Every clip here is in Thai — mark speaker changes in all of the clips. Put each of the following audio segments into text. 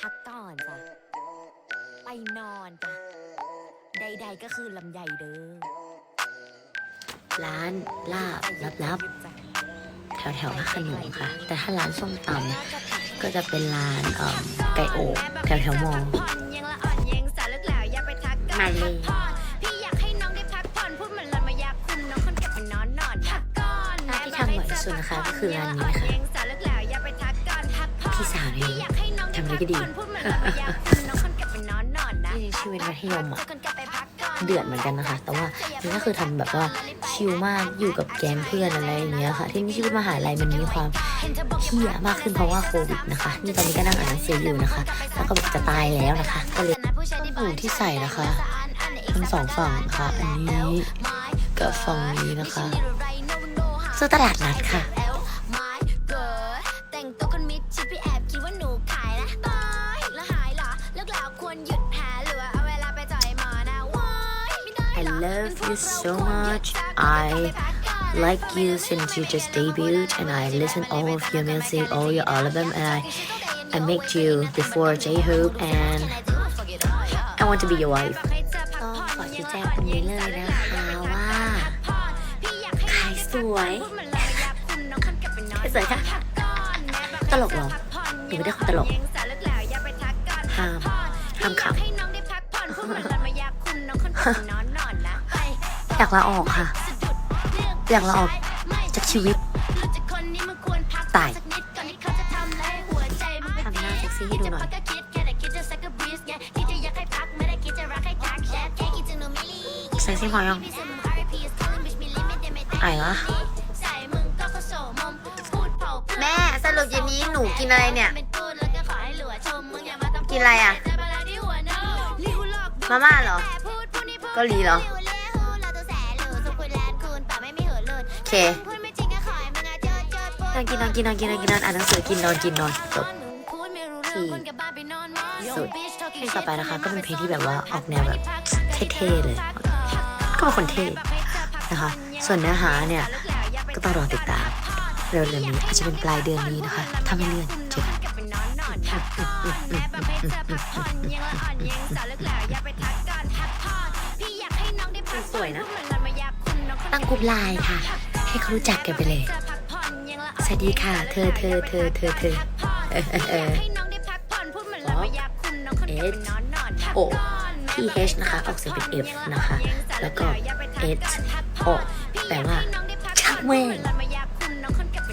Speaker 1: พักก่อนจ้ะ ไปนอนจ้ะ ใดๆก็คือลำใหญ่เด้อ
Speaker 2: ร้านลาบลับๆแถวแถวๆพระโขนงค่ะ แต่ถ้าร้านส้มตำก็จะเป็นร้านเอ่อไก่โอกแถวแถวๆมอมาเลย
Speaker 1: พี่อยากให้น้องได้พักผ่อนพูดเหมือนเรามาอยากคุมน้องคนกลับไปนอนนอนพักก่อน
Speaker 2: ร้านที่ทำบ่อยที่สุดนะคะก็คือร้านนี้นะคะ
Speaker 1: สาวเลิกแล้วอย่าไปทักก่อนพักผ่อน
Speaker 2: พี่สาวนี่
Speaker 1: พี่อยากให้ น้อง
Speaker 2: ทำอะไรก็ดี
Speaker 1: พัผ่อนพูดเหมือนเรามาอยากคุมน้องคนกลับไปนอนนอนนะ
Speaker 2: นี่ชีวิตมัธยมอะ
Speaker 1: คนกลับไปพักก่อน
Speaker 2: เดือดเหมือนกันนะคะ แต่ว่านี่ก็คือทำแบบว่าชิลมากอยู่กับแก๊งเพื่อนอะไรอย่างเงี้ยค่ะที่นี่ชีวิตมหาลัยมันมีความเชี่ยมากขึ้นเพราะว่าโควิดนะคะ นี่ตอนนี้ก็นั่งอ่านหนังสืออยู่นะคะ แล้วก็แบบจะตายแล้วนะคะ ก็เลยหูที่ใส่นะคะทั้งสองฝั่งนะคะ อันนี้กับฝั่งนี้นะคะซื้อตลาดนัดค่ะ you so much I like you since you just debuted and I listen all of your music all your album and I I met you before J-Hope and I want to be your wife ก็ขอชี้แจงตรงนี้เลยนะคะว่าใครสวยใครสวยคะตลกเหรอหนูไม่ได้คนตลก อยากลาออกค่ะ อยากลาออกจากชีวิต ตายทำหน้าเซ็กซี่ให้ดูหน่อยเซ็กซี่พอยังไอ้วะแม่สรุปเย็นนี้หนูกินอะไรเนี่ย กินอะไรอะ มาม่าเหรอ เกาหลีเหรอ เค นอนกินนอนกินนอนกินนอนกินนอนอ่านหนังสือกินนอนกินนอนจบที่สุดเพลงต่อไปนะคะ ก็เป็นเพลงที่แบบว่าออกแนวแบบเท่ๆเลย ก็เป็นคนเท่นะคะ ส่วนเนื้อหาเนี่ย ก็ต้องรอติดตาม เร็วๆนี้อาจจะเป็นปลายเดือนนี้นะคะ ถ้าไม่เลื่อนเจอสวยนะ ตั้งกลุ่มไลน์ค่ะ ให้เขารู้จักกันไปเลย สวัสดีค่ะ เธอเธอเธอเธอเธอเออเออเออ S O P H นะคะ ออกเสียงเป็น F นะคะ แล้วก็ S O แปลว่า ช่างแม่ง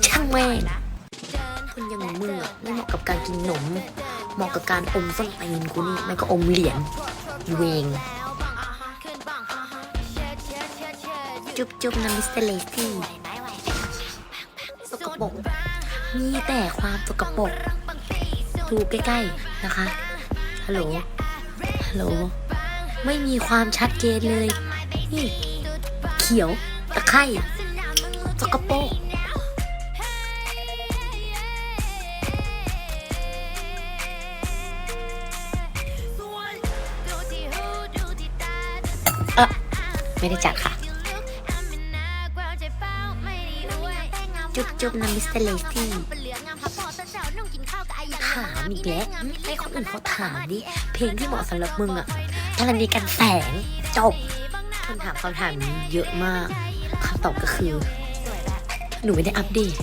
Speaker 2: ช่างแม่งคนอยังมึงอะไม่เหมาะกับการกินขนมเหมาะกับการอมส้นตีนกูนี่ไม่ก็อมเหรียญเวง จุ๊บจุ๊บนะมิสเตอร์เลซี่สกปรกมีแต่ความสกปรกดูใกล้ๆนะคะ ฮัลโหล ฮัลโหล ไม่มีความชัดเจนเลย นี่ เขียว ตะไคร่สกปรกเออไม่ได้จัดค่ะ จุ๊บจุ๊บนะมิสเตอร์เลซี่ถามอีกแล้วให้คนอื่นเขาถามดิเพลงที่เหมาะสำหรับมึงอะพลันดีกันแสงจบคนถามคำถามนี้เยอะมากคำตอบก็คือ หนูไม่ได้อัปเดต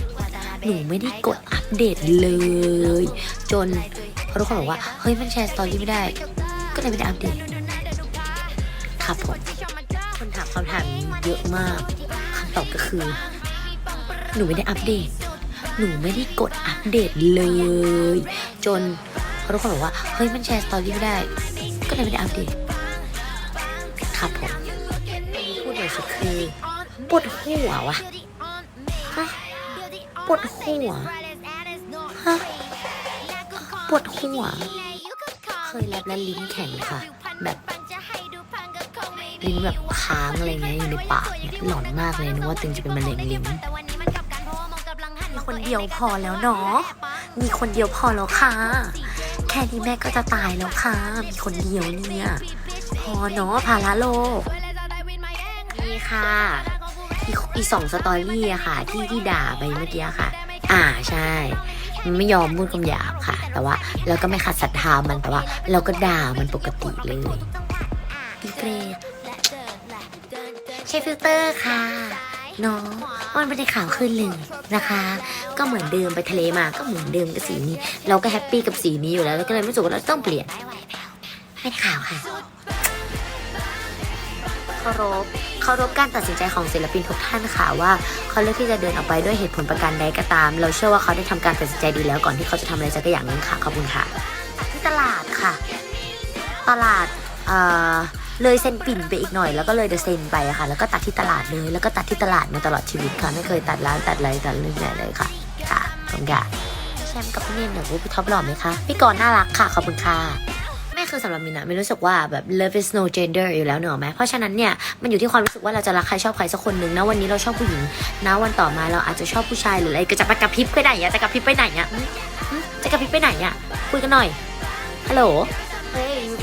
Speaker 2: หนูไม่ได้กดอัปเดตเลย จนทุกคนบอกว่า เฮ้ยมันแชร์สตอรี่ไม่ได้ ก็เลยไม่ได้อัปเดตครับผมคนถามคำถามนี้เยอะมากคำตอบก็คือ หนูไม่ได้อัปเดต หนูไม่ได้กดอัปเดตเลย จนทุกคนบอกว่า เฮ้ย มันแชร์สตอรี่ไม่ได้ ก็เลยไม่ได้อัปเดต ครับผม พูดเลยสุดคือปวดหัววะฮะปวดหัวฮะปวดหัว เคยแลบแล้วลิ้นแข็งค่ะ แบบลิ้นแบบค้างอะไรเงี้ยอยู่ในปากเนี่ยหลอนมากเลยนึกว่าตึงจะเป็นมะเร็งลิ้นมี คนเดียวพอแล้วเนาะ มีคนเดียวพอแล้วค่ะ แค่นี้แม่ก็จะตายแล้วค่ะ มีคนเดียวเนี่ย พอเนาะภาระโลก นี่ค่ะอีกอีกสองสตอรี่อะค่ะ ที่ที่ด่าไปเมื่อกี้ค่ะ อ่าใช่มันไม่ยอมพูดคำหยาบค่ะ แต่ว่าเราก็ไม่ขัดศรัทธามันแต่ว่า เราก็ด่ามันปกติเลยอีเกรดใช้ฟิลเตอร์ค่ะ น้องมันไม่ได้ขาวขึ้นเลยนะคะ ก็เหมือนเดิมไปทะเลมาก็เหมือนเดิมกับสีนี้ เราก็แฮปปี้กับสีนี้อยู่แล้วแล้วก็เลยไม่รู้สึกว่าเราต้องเปลี่ยนไม่ได้ขาวค่ะเคารพเคารพการตัดสินใจของศิลปินทุกท่านค่ะว่าเขาเลือกที่จะเดินออกไปด้วยเหตุผลประการใดก็ตาม เราเชื่อว่าเขาได้ทำการตัดสินใจดีแล้วก่อนที่เขาจะทำอะไรสักอย่างนึงค่ะขอบคุณค่ะที่ตลาดค่ะ ตลาดเอ่อ เลยเซนปิ่นไปอีกหน่อยแล้วก็เลยเดอะเซนไปอะค่ะ แล้วก็ตัดที่ตลาดเลย แล้วก็ตัดที่ตลาดมาตลอดชีวิตค่ะ ไม่เคยตัดร้านตัดอะไรตัดเรื่องไหนเลยค่ะ ค่ะขอบคุณค่ะแชมป์กับพี่เนนเดี๋ยพี่ท็อปหล่อไหมคะพี่กรณ์น่ารักค่ะขอบคุณค่ะไม่คือสำหรับมินอะมินรู้สึกว่าแบบ love is no gender อยู่แล้วเนอะไหมเพราะฉะนั้นเนี่ยมันอยู่ที่ความรู้สึกว่าเราจะรักใครชอบใครสักคนหนึ่งนะวันนี้เราชอบผู้หญิงนะวันต่อมาเราอาจจะชอบผู้ชายหรืออะไรก็จะไปกระพริบไปไหนอะจะกระพริบไปไหนอะจะกระพริบไปไหนอะคุยกันหน่อยฮัลโหล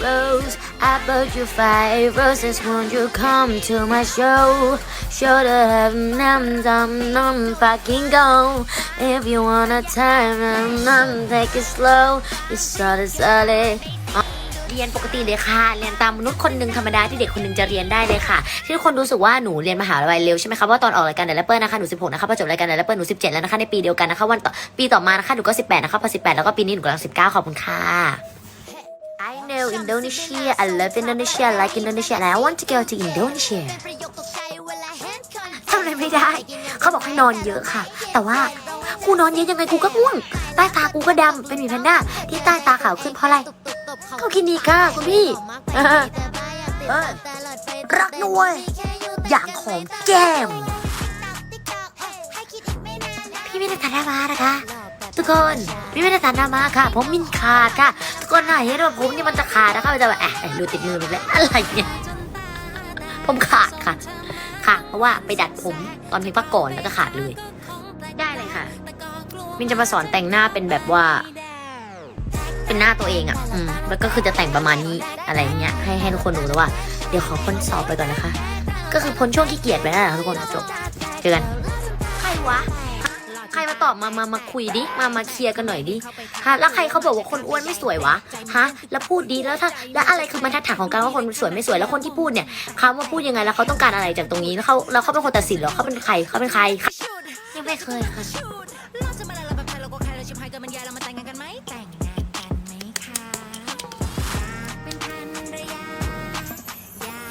Speaker 2: Rose, I bought you five roses. Won't you come to my show? Show the heaven, num num num fucking go. If you wanna time, num num take it slow. It's solid solid. เรียนปกติเลยค่ะ เรียนตามมนุษย์คนหนึ่งธรรมดาที่เด็กคนหนึ่งจะเรียนได้เลยค่ะ ที่ทุกคนรู้สึกว่าหนูเรียนมหาลัยเร็วใช่ไหมคะเพราะว่าตอนออกรายการเดลเปอร์นะคะหนู 16 นะคะพอจบรายการเดลเปอร์หนู 17 แล้วนะคะในปีเดียวกันนะคะวันต่อปีต่อมานะคะหนูก็ 18 นะคะพอ 18 แล้วก็ปีนี้หนูกำลัง 19 ขอบคุณค่ะ I know Indonesia I love Indonesia I like Indonesia and I want to go to Indonesia ทำอะไรไม่ได้ เขาบอกให้นอนเยอะค่ะ แต่ว่ากูนอนเยอะยังไงกูก็ง่วง ใต้ตากูก็ดำเป็นหมีแพนด้าที่ใต้ตาขาวขึ้นเพราะอะไรเขากินดีค่ะคุณพี่รักนวย อย่างของแก้ม พี่ไม่ได้ทานน้ำมานะคะ ทุกคน พี่ไม่ได้ทานน้ำมาค่ะ ผมมินขาดค่ะ กคนน่าเห็นว่าผมนี่มันจะขาดนะคะมันจะแบบแอะรูติดมือไปเลยอะไรเนี่ยผมขาดค่ะค่ะเพราะว่าไปดัดผมตอนเพลงพักก่อนแล้วก็ขาดเลย ได้เลยค่ะ มินจะมาสอนแต่งหน้าเป็นแบบว่า เป็นหน้าตัวเองอะ่ะ อืมแล้วก็คือจะแต่งประมาณนี้อะไรเงี้ยให้ให้ทุกคนดูแล้วว่า เดี๋ยวขอพ้นสอบไปก่อนนะคะ ก็คือพ้นช่วงขี้เกียจไปแล้วนะทุกคนจบเจอกันใครวะ ใครมาตอบมามามาคุยดิมามาเคลียร์กันหน่อยดิฮะแล้วใครเขาบอกว่าคนอ้วนไม่สวยวะฮะแล้วพูดดีแล้วถ้าแล้วอะไรคือมันทัดฐานของการว่าคนสวยไม่สวยแล้วคนที่พูดเนี่ยเขามาพูดยังไงแล้วเขาต้องการอะไรจากตรงนี้แล้วเขาแล้วเขาเป็นคนตัดสินเหรอเขาเป็นใครเขาเป็นใครยังไม่เคยค่ะ
Speaker 3: เราจะมาแล้วเราแบบใครเราก็ใครเราชิบหายกันมันยายเรามาแต่งงานกันไหมแต่งงานกันไหมคะเป็นภรรยา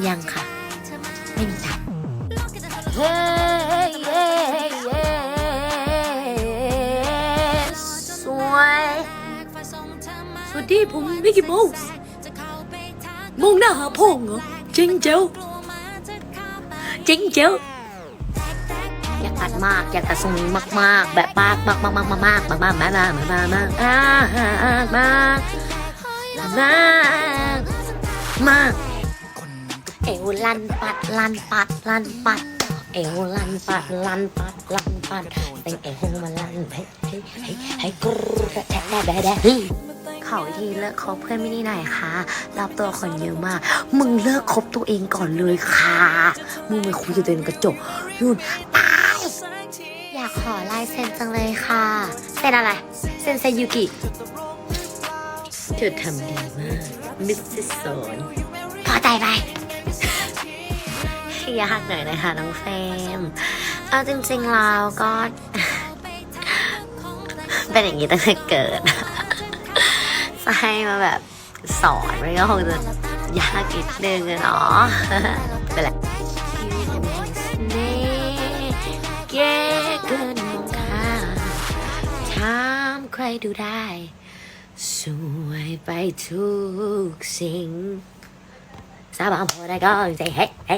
Speaker 2: ยังค่ะ
Speaker 3: เธอมา
Speaker 2: ไม่มีตังค์
Speaker 3: อมา
Speaker 2: สวัสดีผมมิกกี้มาส์
Speaker 3: จะเข้าไปทัก
Speaker 2: มองหน้าหาพ่องเหรอจริงเจ้าก
Speaker 3: ลัวจ
Speaker 2: ริงเจ้าอยากตัดมากอยากตัดทรงนี้มาก ๆ แบบมากมากมากมากมากมากมากมากมากมากมากมากอ่ามากมากมากเอวลันปัดลันปัดลันปัดเอวลันปัดลันปัดลันปัดแต่งเอวมาลันให้ให้ให้ให้กรูดแทะแดะแดะแดะ ขอวิธีเลิกคบเพื่อนไม่นี่หน่อยค่ะรอบตัวคนเยอะมาก มึงเลิกคบตัวเองก่อนเลยค่ะ มึงไปคุยกับตัวเองกระจกนู่นตายอยากขอลายเซ็นจังเลยค่ะ เซ็นอะไร เซ็นเซยุกิ เธอทำดีมาก มิสซิสโซนพอใจไหมยากหน่อยนะคะน้องเฟมเอาจริงๆแล้วก็ เป็นอย่างนี้ตั้งแต่เกิด ให้มาแบบสอนมันก็คงจะยากอีกนึงเนาะเป็นไรเก๋เกินมองข้ามถามใครดูได้ สวยไปทุกสิ่งสาบานพอได้ก็ใจเฮ้เฮ้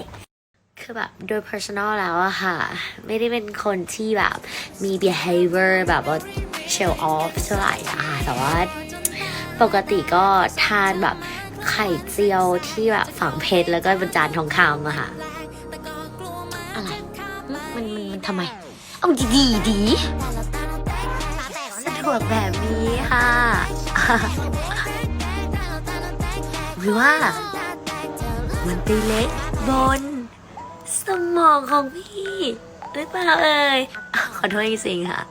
Speaker 2: คือแบบโดย personal แล้วอะค่ะ ไม่ได้เป็นคนที่แบบมี behavior แบบว่า show off เท่าไหร่อะค่ะแต่ว่า ปกติก็ทานแบบไข่เจียวที่แบบฝังเพชรแล้วก็บรรจานทองคำอะค่ะ อะไรหึมันมันมันทำไม เอาดีดีๆดีสะดวกแบบนี้ค่ะ หรือว่า มันไปเล็กบน สมองของพี่หรือเปล่าเอ่ยขอโทษจริงๆค่ะ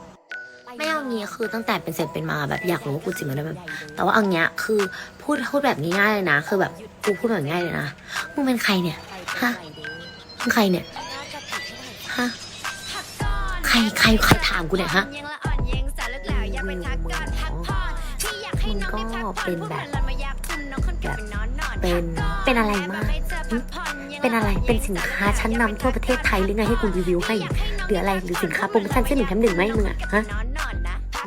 Speaker 2: ไม่เอางี้คือตั้งแต่เป็นเสร็จเป็นมาแบบอยากรู้ว่ากูจริงหรือแบบแต่ว่าเอาเงี้ยคือพูดพูดแบบง่ายๆเลยนะ คือแบบกูพูดแบบง่ายเลยนะมึงเป็นใครเนี่ยฮะมึงใครเนี่ยฮะใครใครใครถามกูเนี่ยฮะมึงก็เป็นแบบแบบเป็นเป็นอะไรมาก เป็นอะไร เป็นสินค้าชั้นนำทั่วประเทศไทยหรือไงให้กูรีวิวให้หรืออะไร หรือสินค้าโปรโมชั่นเส้นหนึ่งแถมหนึ่งไหมมึงอะฮะ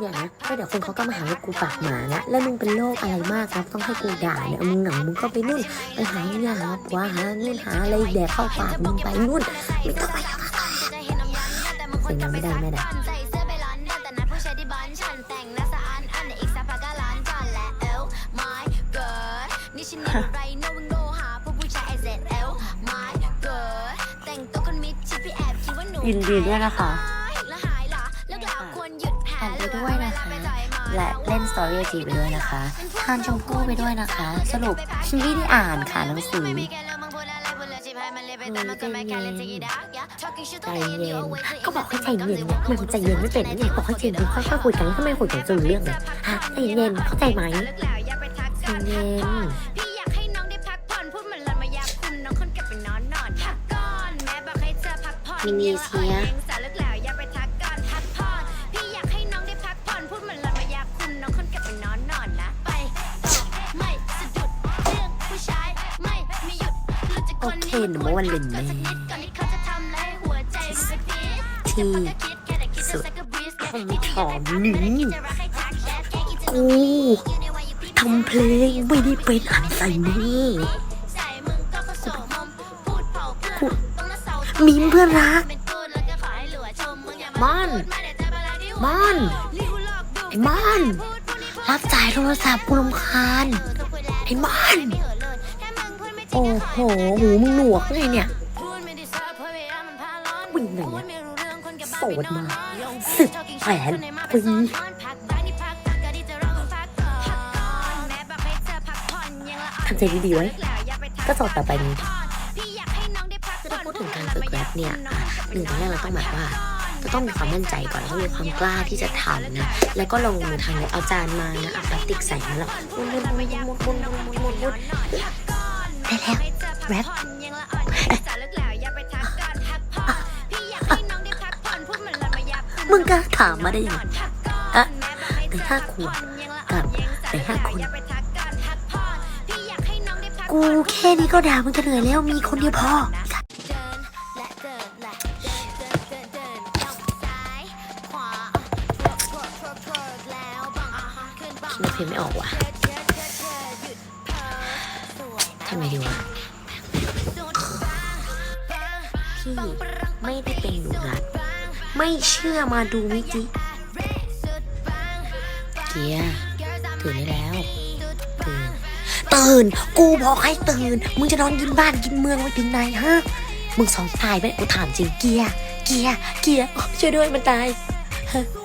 Speaker 2: เนี่ยนะก็เดี๋ยวคนเขาก็มาหาลูากูปากหมานะแล้วมึงเป็นโรคอะไรมากครับต้องให้กูด่าเนี่ยมึงหนังมึงก็ไปนู่นไปหาเนี่ยหาผัวหาเล่นหาอะไรแดกเข้าปากมึงไปนู่นไม่ต้องไปหรอกเป็นไม่ได้ไม่ได้
Speaker 1: ยินดีด้วยนะ
Speaker 2: คะ
Speaker 1: และ
Speaker 2: เล่นสตอรี่จีไปด้วยนะคะทานชมพู่ไปด้วยนะคะ สรุปฉันไม่ได้อ่านค่ะหนังสือใจเย็นก็บอกให้ใจเย็นเนี่ยมันใจเย็นไม่เป็นนะเนี่ยบอกให้ใจเย็นค่อยๆคุยกันแล้วทำไมคุยกันจนรู้เรื่องเลยฮะใจเย็นเข้าใจไหมใจเย็น
Speaker 1: พี่อยากให้น้องได้พักผ่อนพูดเหมือนเรา
Speaker 2: โอเค
Speaker 1: นี้
Speaker 2: หนูว่าวันเล่นแม่
Speaker 1: สักนิดก่อนที่เขาจะทำร้ายหัวใจสักที
Speaker 2: ที่สุดคำถามนี้กูทำเพลงไม่ได้เป็นอันใส่นี่กูมีมเพื่อนรักมอนมอนไอ้มอนรับสายโทรศัพท์กูรำคาญไอ้มอน โอ้โห หูมึงหนวกไงเนี่ยวิ่งไหนึ่งโสดมาสิบแผนปีทำใจดีๆไว้ ก็สอดต่อไปนี้ถ้าพูดถึงการฝึกแรปเนี่ยหนึ่งตอนแรกเราต้องแบบว่าจะต้องมีความมั่นใจก่อนต้องมีความกล้าที่จะทำนะ แล้วก็ลงมือทำเลยเอาจานมานะเอาพลาสติกใส่แล้วมุ่นมุ่นมุ่นมุ่นมุ่นมุ่นมุ่น แล้วแรปมึงกล้าถามมาได้ยังไงอะในห้าขวบกับในห้าคน กูแค่นี้ก็ด่ามึงจะเหนื่อยแล้วมีคนเดียวพอคิดเพลงไม่ออกว่ะ ไม่เชื่อมาดูมิจิเกียร์ตื่นได้แล้วตื่นตื่น กูบอกให้ตื่น มึงจะนอนกินบ้านกินเมืองไว้ถึงไหนฮะ มึงสองตายไหมกูถามจริงเกียร์เกียร์เกียร์ช่วยด้วยมันตายฮะ